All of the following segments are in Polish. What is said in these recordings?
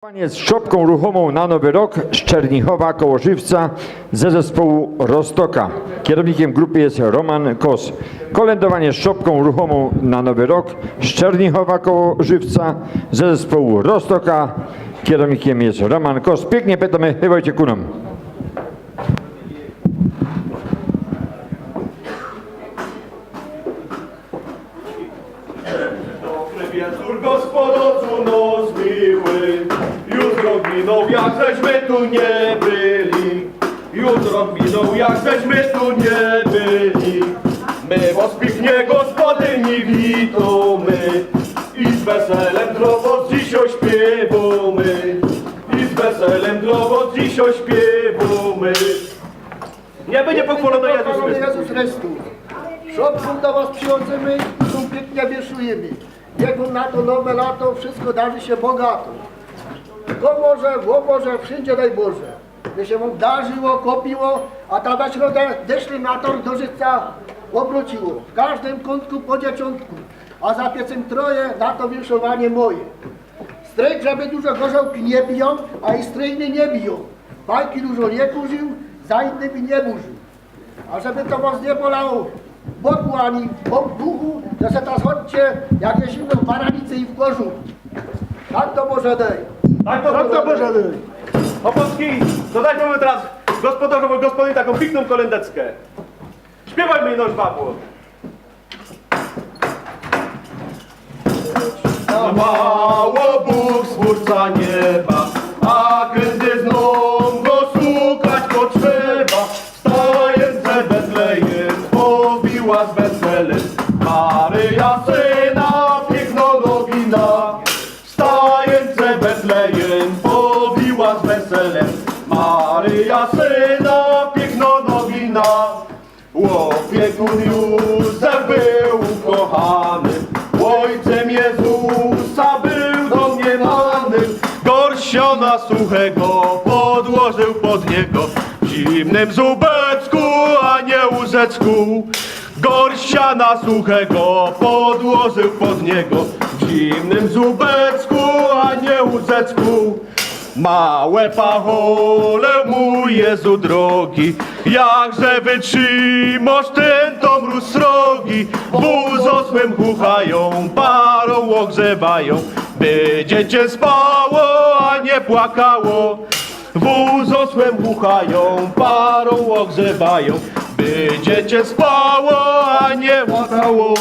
Panie z szopką ruchomą na Nowy Rok z Czernichowa koło Żywca ze zespołu Rostoka. Kierownikiem grupy jest Roman Kos. Kolędowanie z szopką ruchomą na Nowy Rok z Czernichowa koło Żywca ze zespołu Rostoka. Kierownikiem jest Roman Kos. Pięknie pytamy, chywajcie ku nam. Dobry wieczór, gospodarzu nos miły. Jutro miną, jak żeśmy tu nie byli. Jutro miną, jak żeśmy tu nie byli. My was pięknie gospodyni witamy. I z weselem dla was dziś ośpiewamy. I z weselem dla was dziś ośpiewamy. Nie będzie pochwalony Jezus Chrystus. Jezus Chrystus. Szopką do was przychodzimy i tu pięknie wieszujemy. Jego na to nowe lato, wszystko darzy się bogato. To może, wo może, wszędzie daj Boże. By się wam darzyło, kopiło, a ta na środę deszli na tor do życia obróciło. W każdym kątku po dzieciątku, a za piecem troje na to wieszowanie moje. Stryk, żeby dużo gorzałki nie biją, a i stryjny nie biją. Bajki dużo nie kurzył, za innymi nie burzył. A żeby to was nie bolało w boku ani w duchu, to se teraz chodźcie, jak zimno w Baranicy i w Gorzu. Tak to może dej. Tak to, tak to Boże. Opolski, dodajmy mu teraz gospodarzową gospodyni taką piękną kolędeckę. Śpiewajmy ino żwabło. Mało Bóg stwórca nieba, a kiedy znów go szukać potrzeba, stające Betlejem pobiła z weselem. Maryja syna suchego podłożył pod niego w zimnym zubecku, a nie łóżeczku. Gorsiana suchego podłożył pod niego w zimnym zubecku, a nie łóżeczku. Małe pachole, mój Jezu drogi, jakże wytrzymasz ten to mróz srogi. Buzo swym parą ogrzewają, by dziecię spało, a nie płakało. Wuzo swym chuchają, parą ogrzewają, by dziecię spało, a nie płakało.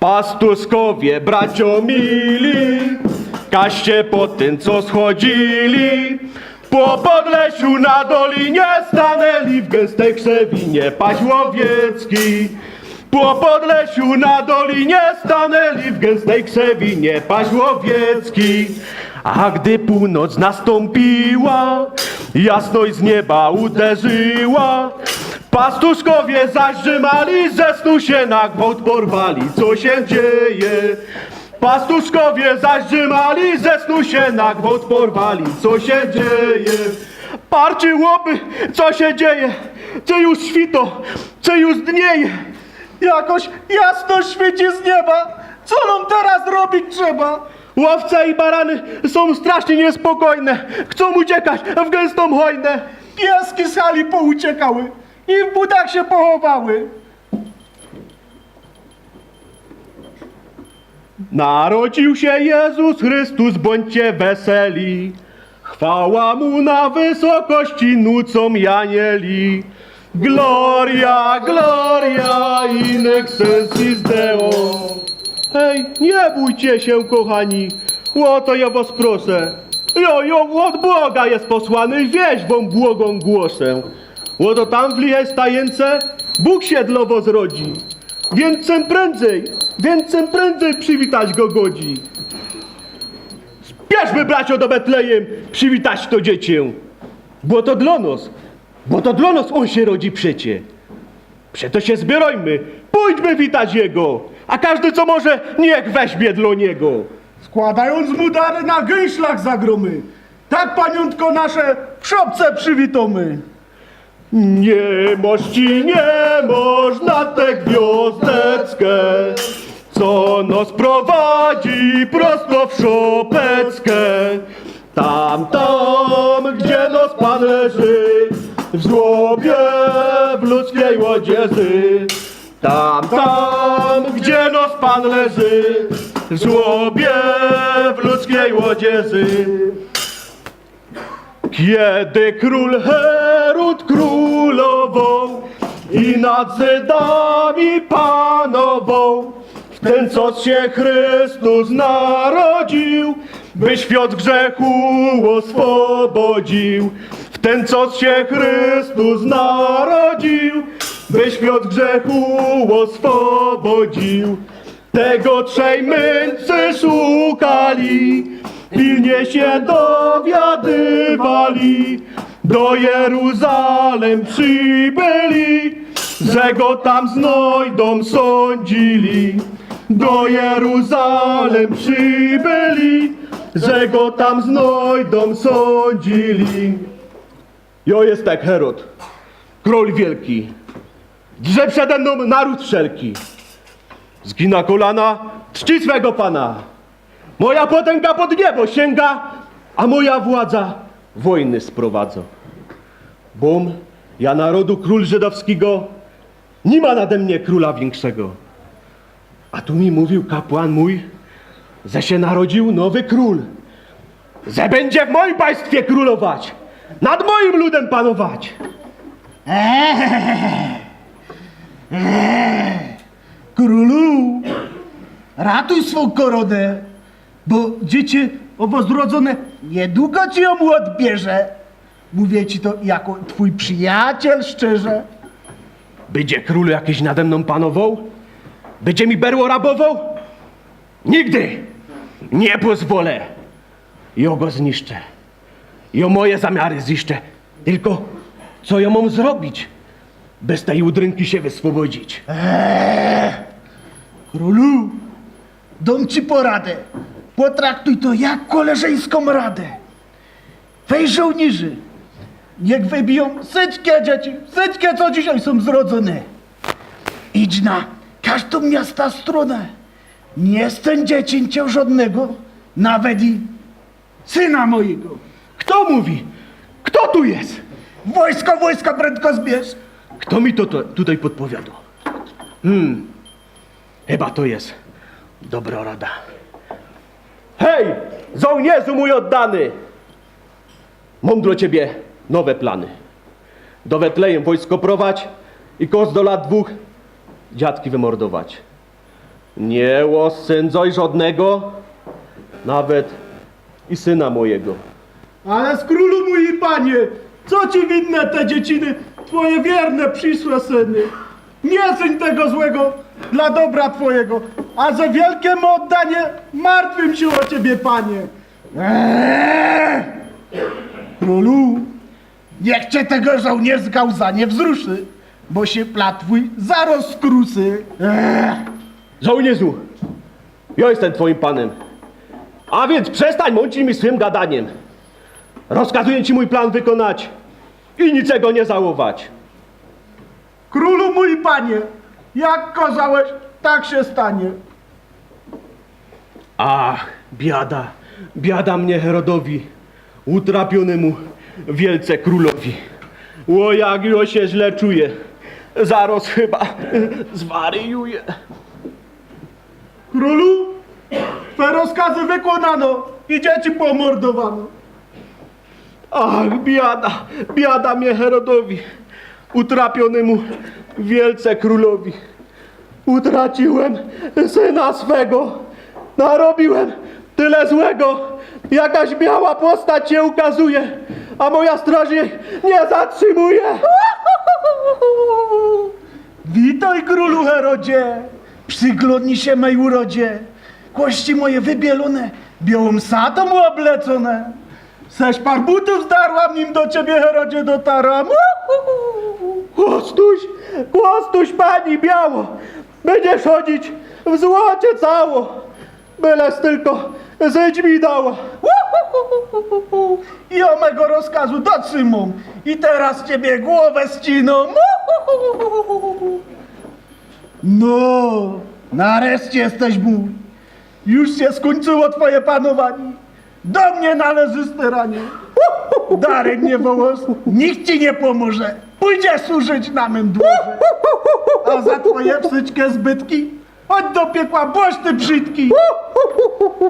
Pastuszkowie, bracio mili, kaście po tym, co schodzili. Po Podlesiu na dolinie stanęli w gęstej krzewinie paźłowiecki. Po Podlesiu na dolinie stanęli w gęstej krzewinie paźłowiecki. A gdy północ nastąpiła, jasność z nieba uderzyła. Pastuszkowie zaś drzymali, ze snu się na gwałt porwali. Co się dzieje? Pastuszkowie zaś drzymali, ze snu się na gwałt porwali. Co się dzieje? Parczyłoby, co się dzieje? Czy już świto, czy już dnieje? Jakoś jasno świeci z nieba. Co nam teraz robić trzeba? Łowce i barany są strasznie niespokojne. Chcą uciekać w gęstą hojnę. Pieski z hali pouciekały i w budach się pochowały. Narodził się Jezus Chrystus, bądźcie weseli. Chwała Mu na wysokości nucą janieli. Gloria, gloria in excelsis Deo. Hej, nie bójcie się, kochani. Łoto ja was proszę. Jo, jo, od Boga jest posłany, wieś błogą głoszę. Łoto tam w lichej stajence Bóg się dla was rodzi. Więc prędzej, więc czym prędzej przywitać go godzi. Spieszmy, bracio, do Betlejem, przywitać to dziecię. Bo to dla nas, bo to dla nas on się rodzi przecie. Przeto się zbierajmy, pójdźmy witać jego, a każdy co może, niech weźmie dla niego. Składając mu dary na gęślach zagromy. Tak paniątko nasze w szopce przywitomy. Nie mości, nie można tę gwiazdeczkę, co nos prowadzi prosto w szopeckę. Tam, tam, gdzie nos pan leży, żłobie w ludzkiej łodzieży. Tam, tam, gdzie nos pan leży, w żłobie w ludzkiej łodzieży. Kiedy król Herod królował i nad Żydami panował, w ten co się Chrystus narodził, by świat grzechu oswobodził. Ten co się Chrystus narodził, by świat grzechu oswobodził. Tego trzej mędrcy szukali, pilnie się dowiadywali. Do Jeruzalem przybyli, że go tam znajdą sądzili. Do Jeruzalem przybyli, że go tam znajdą sądzili. Jo jest tak Herod, król wielki, drze przede mną naród wszelki. Zgina kolana, czci swego pana. Moja potęga pod niebo sięga, a moja władza wojny sprowadza. Bum, ja narodu król żydowskiego, nie ma nade mnie króla większego. A tu mi mówił kapłan mój, że się narodził nowy król, że będzie w moim państwie królować, nad moim ludem panować. Królu, ratuj swą koronę, bo dziecię owozrodzone niedługo ci ją odbierze. Mówię ci to jako twój przyjaciel szczerze. Będzie król jakiś nade mną panował? Będzie mi berło rabował? Nigdy nie pozwolę. Ja go zniszczę. Ja moje zamiary ziszczę. Tylko co ja mam zrobić, by z tej udrynki się wyswobodzić? Królu, dam ci poradę. Potraktuj to jak koleżeńską radę. Wej żołnierzy, niech wybiją wszystkie dzieci, wszystkie co dzisiaj są zrodzone. Idź na każdą miasta stronę. Nie stęń dziecięcia żadnego, nawet i syna mojego. Kto mówi? Kto tu jest? Wojsko, wojsko prędko zbierz. Kto mi to, to tutaj podpowiada? Hmm, chyba to jest dobra rada. Hej, żołnierzu mój oddany! Mam dla ciebie nowe plany. Do Wetlejem wojsko prowadź i kos do lat dwóch dziadki wymordować. Nie osędzoj żadnego, nawet i syna mojego. Ale z królu mój panie, co ci winne te dzieciny, twoje wierne przyszłe syny? Nie syń tego złego dla dobra twojego, a za wielkie mu oddanie martwym się o ciebie, panie. Eee! Królu, niech cię tego żołnierska łza nie wzruszy, bo się plat twój zaraz skrusy. Eee! Żołnierzu, ja jestem twoim panem. A więc przestań mącić mi swym gadaniem. Rozkazuję ci mój plan wykonać i niczego nie załować. Królu mój panie, jak kazałeś, tak się stanie. Ach, biada, biada mnie Herodowi, utrapionemu wielce królowi. O, jak ja się źle czuję. Zaraz chyba zwariuję. Królu, twe rozkazy wykonano i dzieci pomordowano. Ach, biada, biada mnie Herodowi, utrapionemu wielce królowi. Utraciłem syna swego, narobiłem tyle złego. Jakaś biała postać się ukazuje, a moja straż jej nie zatrzymuje. Witaj, królu Herodzie, przyglądnij się mej urodzie. Kości moje wybielone, białą satą oblecone. Seś par butów zdarłam, nim do ciebie, Herodzie, dotaram. Kłostuś, kłostuś pani biało, będziesz chodzić w złocie cało, byleś tylko zyć mi dała. I o mego rozkazu dotrzymam. I teraz ciebie głowę ściną. No, Nareszcie jesteś mój. Już się skończyło twoje panowanie. Do mnie należy steranie. Darek nie wołos, nikt ci nie pomoże. Pójdziesz służyć na mym dworze. A za twoje psyćkie zbytki, chodź do piekła, boś ty brzydki.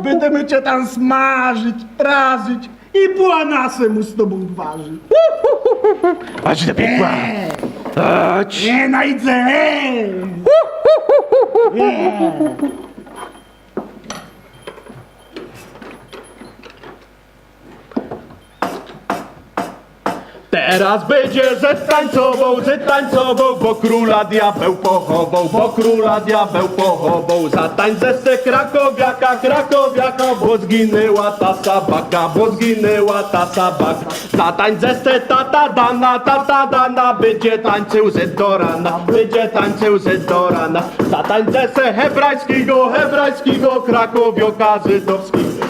Będziemy cię tam smażyć, prażyć i błanasy mu z tobą ważyć. Chodź do piekła. Chodź. Nie najdzę! Teraz będzie ze tańcował, ze tańcował, bo króla diabeł pochował, bo króla diabeł pochował. Za tańce se krakowiaka, krakowiaka, bo zginęła ta sabaka, bo zginęła ta sabaka. Za tańce se tata dana, tata dana, będzie tańczył ze do rana, będzie tańczył ze do rana. Za tańce se hebrajskiego, hebrajskiego, krakowioka żydowskiego,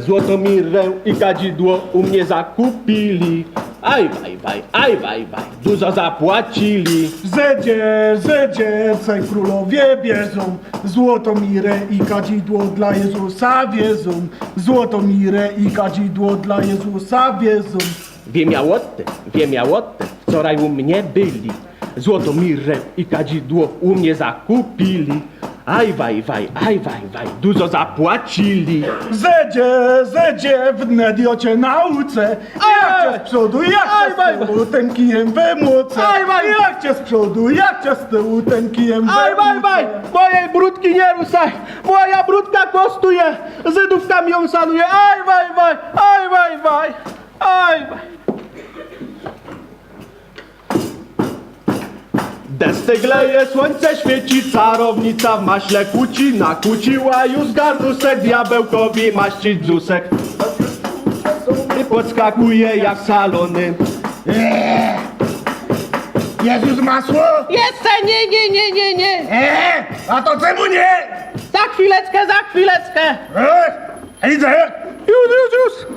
złoto mirrę i kadzidło u mnie zakupili. Aj, waj, waj, aj, waj, waj, dużo zapłacili. Zedzie, zedzie, cej królowie bierzą, złoto mirę i kadzidło dla Jezusa wiezą, złoto mirę i kadzidło dla Jezusa wiezą. Wiem ja o tym, wiem ja o tym, wczoraj u mnie byli, złoto mirrę i kadzidło u mnie zakupili. Aj, waj, waj, aj, waj, waj, dużo zapłacili. Zedzie, zedzie, w nediocie nauce, jak cię z przodu, jak Aj, cię waj, z tyłu, tym kijem waj. Jak cię z przodu, jak cię z tyłu, tym kijem Aj, waj, waj, mojej brudki nie ruszaj, moja brudka kostuje, Żydówkami ją sanuje, aj, waj, waj, aj, waj, waj, aj, waj. Destek leje, słońce świeci, czarownica w maśle kuci, nakłóciła już gardusek, diabełkowi maścić brzusek. I podskakuje jak salony. Jezus masło? Jeszcze nie, nie, nie, nie, nie. Eee, a to czemu nie? Za chwileczkę, za chwileczkę. Eee, idę. Już, już, już.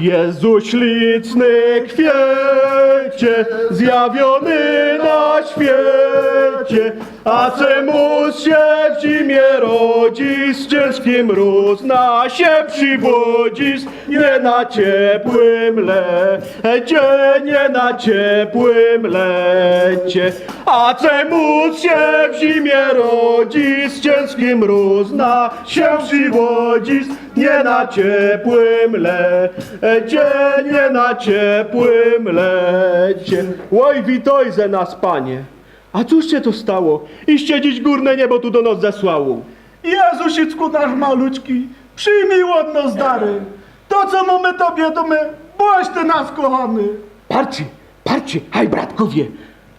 Jezu śliczny kwiecie, zjawiony na świecie, a czemu się w zimie rodzisz, ciężki mróz na się przywodzisz, nie na ciepłym lecie, nie na ciepłym lecie, a czemu się w zimie rodzisz, ciężki mróz na się przywodzisz, nie na ciepłym lecie, nie na ciepłym lecie. Oj, witojże nas, panie. A cóż się to stało? Iście dziś górne niebo tu do nas zesłało. Jezusicku nasz maluczki, przyjmij od nas dary. To, co mamy tobie, to my, boś ty nas kochany. Parcie, parcie, haj bratkowie,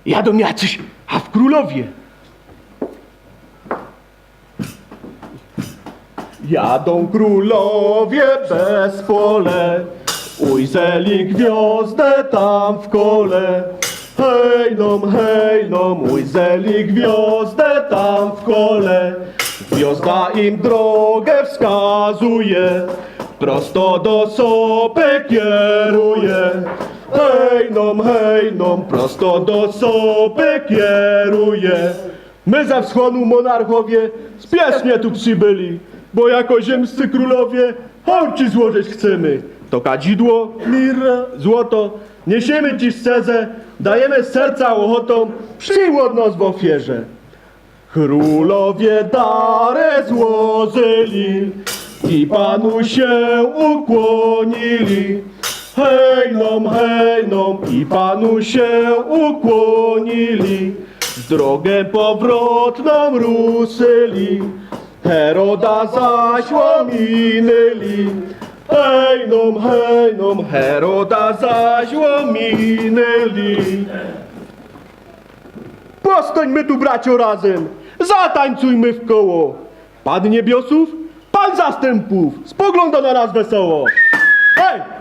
jadą jacyś, a w królowie. Jadą królowie bez pole, ujrzeli gwiazdę tam w kole. Hej nom, hej nom, ujrzeli gwiazdę tam w kole. Gwiazda im drogę wskazuje, prosto do sopy kieruje. Hej nom, hej nom, prosto do sopy kieruje. My ze wschodu monarchowie spiesznie tu przybyli, bo jako ziemscy królowie hołd ci złożyć chcemy. To kadzidło, Mirę, złoto, niesiemy ci szczerze, dajemy serca ochotą, przyjmij od nas w ofierze. Królowie dary złożyli i Panu się ukłonili. Hej nom, hej nom i Panu się ukłonili. Drogę powrotną ruszyli, Heroda zaś. Hej nom, hej nom, Heroda zaś łominęli. Postańmy tu bracio razem, zatańcujmy w koło. Pan niebiosów, Pan zastępów spogląda na nas wesoło. Hej!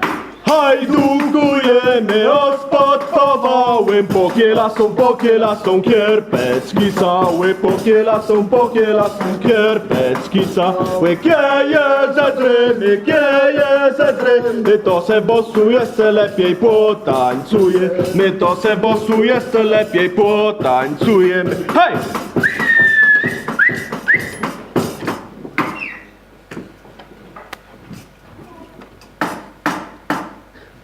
Hajdungujemy od spod powałem Pokielasą, pokielasą, kierpecki cały Pokielasą, pokielasą, kierpecki cały. Kieje ze drymy, kieje ze drymy To se bosu jeszcze lepiej potańcujemy To se bosu jeszcze lepiej potańcujemy. Hej!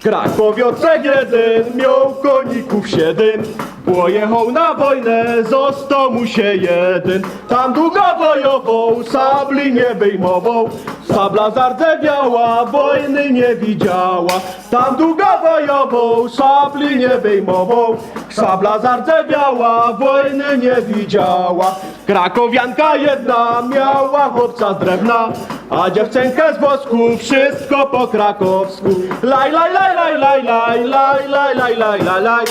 Krakowiocek jeden miał koników siedem. Pojechał na wojnę, został mu się jeden. Tam długo wojował, sabli nie wyjmował Sabla zardzewiała, wojny nie widziała Tam długo wojował, sabli nie wyjmował Sabla zardzewiała, wojny nie widziała Krakowianka jedna miała chłopca z drewna a dziewczynkę z wosku, wszystko po krakowsku. Laj, laj, laj, laj, laj, laj, laj, laj, laj, laj, laj, laj.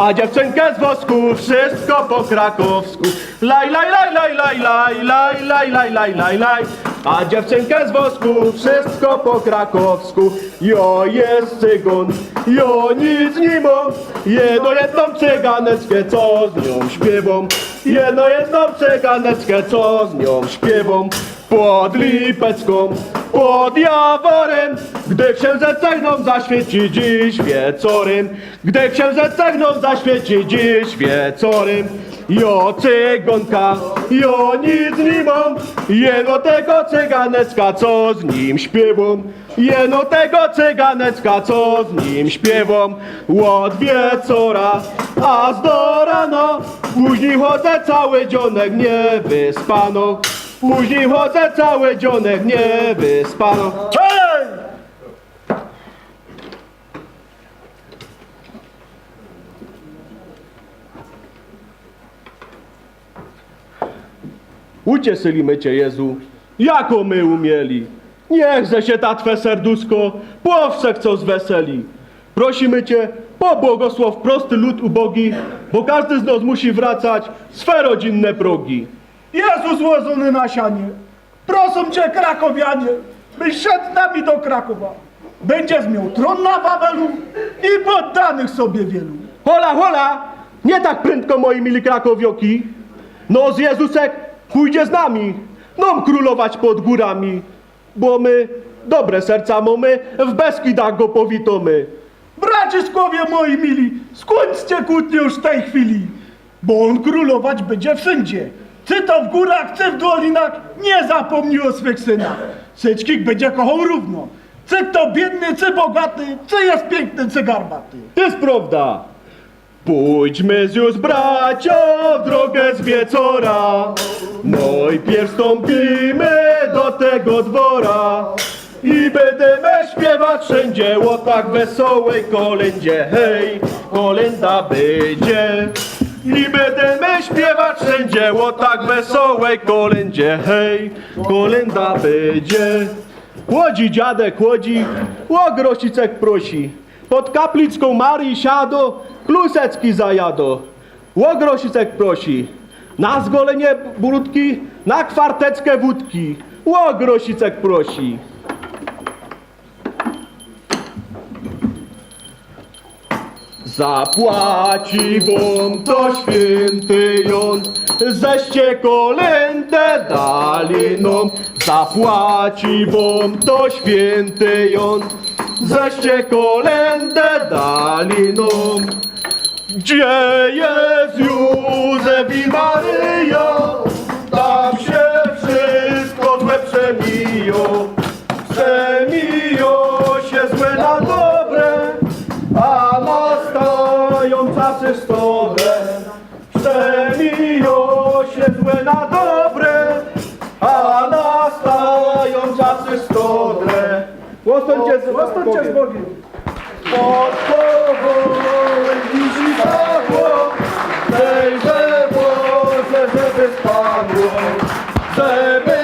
A dziewczynkę z wosku, wszystko po krakowsku. Laj, laj, laj, laj, laj, laj, laj, laj, laj, laj, laj, laj. A dziewczynkę z wosku, wszystko po krakowsku. Jo jest cygon, jo nic nie mam. Jedno jedną cyganeckę, co z nią śpiewam. Jedno jedną cyganeckę, co z nią śpiewam. Pod Lipecką, pod Jaworem, gdy księżyc cegną zaświeci dziś wieczorem, gdy księżyc cegną zaświeci dziś wieczorem. Jo cygonka, jo nic jeno tego cyganecka, co z nim śpiewam. Jeno tego cyganecka, co z nim śpiewam. Od wieczora, aż do rana, później chodzę cały dzionek niewyspano. Później chodzę cały dzionek niewyspano. Hej! Ucieszyliśmy Cię, Jezu, jako my umieli. Niechże się ta Twe serduszko powszech co zweseli. Prosimy Cię, pobłogosław prosty lud ubogi, bo każdy z nas musi wracać swe rodzinne progi. Jezu złożony na sianie, proszę cię krakowianie, byś szedł nami do Krakowa. Będziesz miał tron na Wawelu i poddanych sobie wielu. Hola, hola! Nie tak prędko, moi mili krakowioki. No z Jezusek pójdzie z nami. Nom królować pod górami. Bo my dobre serca mamy, w Beskidach go powitomy. Braciszkowie moi mili, skończcie kłótnię już w tej chwili, bo on królować będzie wszędzie. Czy to w górach, czy w dolinach, nie zapomnij o swych synach. Syczkik będzie kochał równo. Czy to biedny, czy bogaty, czy jest piękny, czy garbaty. To jest prawda. Pójdźmy już bracio w drogę z wieczora. No i pierw wstąpimy do tego dwora. I będziemy śpiewać wszędzie o tak wesołej kolędzie. Hej, kolenda będzie. I będziemy śpiewać wszędzie o tak wesołej kolędzie. Hej, kolenda będzie. Łodzi dziadek, łodzi, ogrosicek prosi. Pod kaplicką Marii siado, klusecki zajado. Ogrosicek prosi. Na zgolenie brudki, na kwarteckę wódki. Ogrosicek prosi. Zapłaci wam to święty Jon, zeście kolędę dali nam. Zapłaci wam to święty Jon, zeście kolędę dali nam. Gdzie jest Józef i Maryja, tam się Łostącie z, Zostańcie z Bogiem. pod powołem wisi padło, Dejże Boże, żeby spadło, żeby